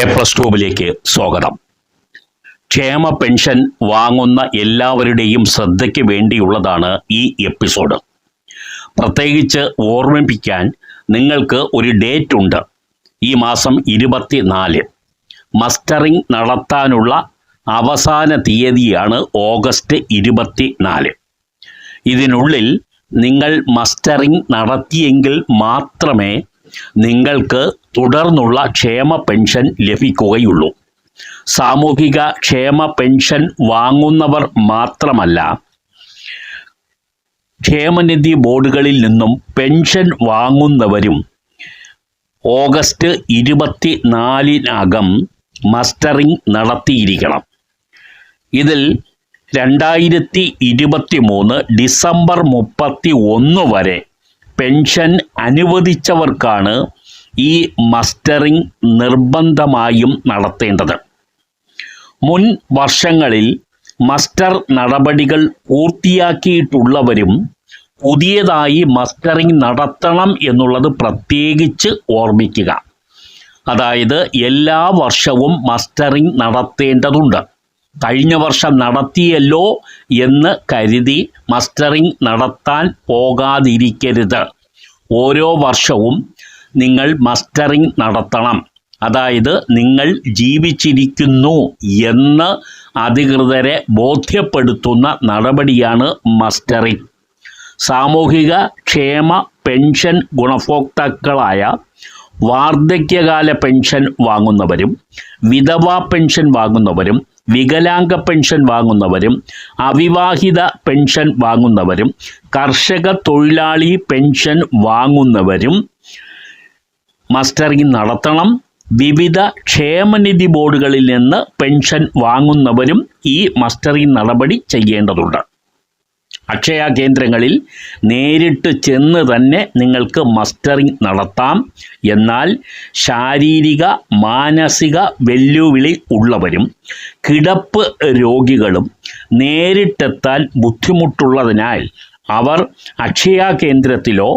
A plus ട്യൂബിലേക്ക് സ്വാഗതം. ക്ഷേമ pension വാങ്ങുന്ന എല്ലാവരുടെയും ശ്രദ്ധയ്ക്ക് വേണ്ടിയുള്ളതാണ് ഈ എപ്പിസോഡ്. പ്രത്യേകിച്ച് ഓർമ്മിപ്പിക്കാൻ നിങ്ങൾക്ക് ഒരു ഡേറ്റ് ഉണ്ട്. ഈ മാസം ഇരുപത്തിനാല്. മസ്റ്ററിംഗ് നടത്താനുള്ള അവസാന തീയതിയാണ് ഓഗസ്റ്റ് ഇരുപത്തിനാല്. ഇതിനുള്ളിൽ നിങ്ങൾ മസ്റ്ററിംഗ് നടത്തിയെങ്കിൽ മാത്രമേ നിങ്ങൾക്ക് തുടർന്നുള്ള ക്ഷേമ പെൻഷൻ ലഭിക്കുകയുള്ളൂ. സാമൂഹിക ക്ഷേമ പെൻഷൻ വാങ്ങുന്നവർ മാത്രമല്ല ക്ഷേമനിധി ബോർഡുകളിൽ നിന്നും പെൻഷൻ വാങ്ങുന്നവരും ഓഗസ്റ്റ് ഇരുപത്തി നാലിനകം മസ്റ്ററിംഗ് നടത്തിയിരിക്കണം. ഇതിൽ രണ്ടായിരത്തി ഇരുപത്തി മൂന്ന് ഡിസംബർ മുപ്പത്തി ഒന്ന് വരെ പെൻഷൻ അനുവദിച്ചവർക്കാണ് ഈ മസ്റ്ററിംഗ് നിർബന്ധമായും നടത്തേണ്ടത്. മുൻ വർഷങ്ങളിൽ മസ്റ്റർ നടപടികൾ പൂർത്തിയാക്കിയിട്ടുള്ളവരും പുതിയതായി മസ്റ്ററിംഗ് നടത്തണം എന്നുള്ളത് പ്രത്യേകിച്ച് ഓർമ്മിക്കുക. അതായത് എല്ലാ വർഷവും മസ്റ്ററിംഗ് നടത്തേണ്ടതുണ്ട്. കഴിഞ്ഞ വർഷം നടത്തിയല്ലോ എന്ന് കരുതി മസ്റ്ററിംഗ് നടത്താൻ പോകാതിരിക്കരുത്. ഓരോ വർഷവും നിങ്ങൾ മസ്റ്ററിംഗ് നടത്തണം. അതായത് നിങ്ങൾ ജീവിച്ചിരിക്കുന്നു എന്ന് അധികൃതരെ ബോധ്യപ്പെടുത്തുന്ന നടപടിയാണ് മസ്റ്ററിംഗ്. സാമൂഹിക ക്ഷേമ പെൻഷൻ ഗുണഭോക്താക്കളായ വാർദ്ധക്യകാല പെൻഷൻ വാങ്ങുന്നവരും വിധവാ പെൻഷൻ വാങ്ങുന്നവരും വികലാംഗ പെൻഷൻ വാങ്ങുന്നവരും അവിവാഹിത പെൻഷൻ വാങ്ങുന്നവരും കർഷക തൊഴിലാളി പെൻഷൻ വാങ്ങുന്നവരും മസ്റ്ററിംഗ് നടത്തണം. വിവിധ ക്ഷേമനിധി ബോർഡുകളിൽ നിന്ന് പെൻഷൻ വാങ്ങുന്നവരും ഈ മസ്റ്ററിംഗ് നടപടി ചെയ്യേണ്ടതുണ്ട്. അക്ഷയ കേന്ദ്രങ്ങളിൽ നേരിട്ട് ചെന്ന് തന്നെ നിങ്ങൾക്ക് മസ്റ്ററിംഗ് നടത്താം. എന്നാൽ ശാരീരിക മാനസിക വെല്ലുവിളി ഉള്ളവരും കിടപ്പ് രോഗികളും നേരിട്ടെത്താൻ ബുദ്ധിമുട്ടുള്ളതിനാൽ അവർ അക്ഷയ കേന്ദ്രത്തിലോ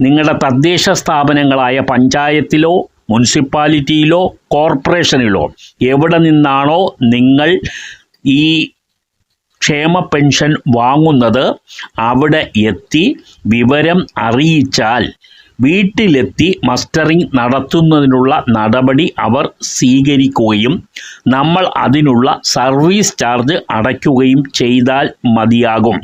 നിങ്ങളുടെ തദ്ദേശ സ്ഥാപനങ്ങളായ പഞ്ചായത്തിലോ മുനിസിപ്പാലിറ്റിയിലോ കോർപ്പറേഷനിലോ എവിടെ നിന്നാണോ നിങ്ങൾ ഈ ക്ഷേമ പെൻഷൻ വാങ്ങുന്നത് അവിടെ എത്തി വിവരം അറിയിച്ചാൽ വീട്ടിലെത്തി മസ്റ്ററിംഗ് നടത്തുന്നതിനുള്ള നടപടി അവർ സ്വീകരിക്കുകയും നമ്മൾ അതിനുള്ള സർവീസ് ചാർജ് അടയ്ക്കുകയും ചെയ്താൽ മതിയാകും.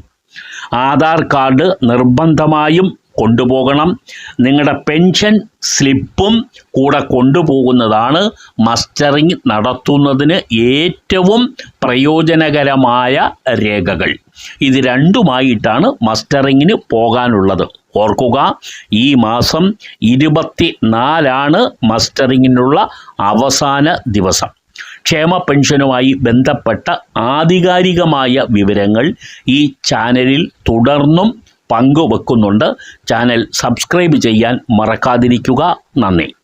ആധാർ കാർഡ് നിർബന്ധമായും കൊണ്ടുപോകണം. നിങ്ങളുടെ പെൻഷൻ സ്ലിപ്പും കൂടെ കൊണ്ടുപോകുന്നതാണ് മസ്റ്ററിംഗ് നടത്തുന്നതിന് ഏറ്റവും പ്രയോജനകരമായ രേഖകൾ. ഇത് രണ്ടുമായിട്ടാണ് മസ്റ്ററിങ്ങിന് പോകാനുള്ളത്. ഓർക്കുക ഈ മാസം ഇരുപത്തി നാലാണ് മസ്റ്ററിങ്ങിനുള്ള അവസാന ദിവസം. ക്ഷേമ പെൻഷനുമായി ബന്ധപ്പെട്ട ആധികാരികമായ വിവരങ്ങൾ ഈ ചാനലിൽ തുടർന്നും പങ്കുവെക്കുന്നുണ്ട്. ചാനൽ സബ്സ്ക്രൈബ് ചെയ്യാൻ മറക്കാതിരിക്കുക. നന്ദി.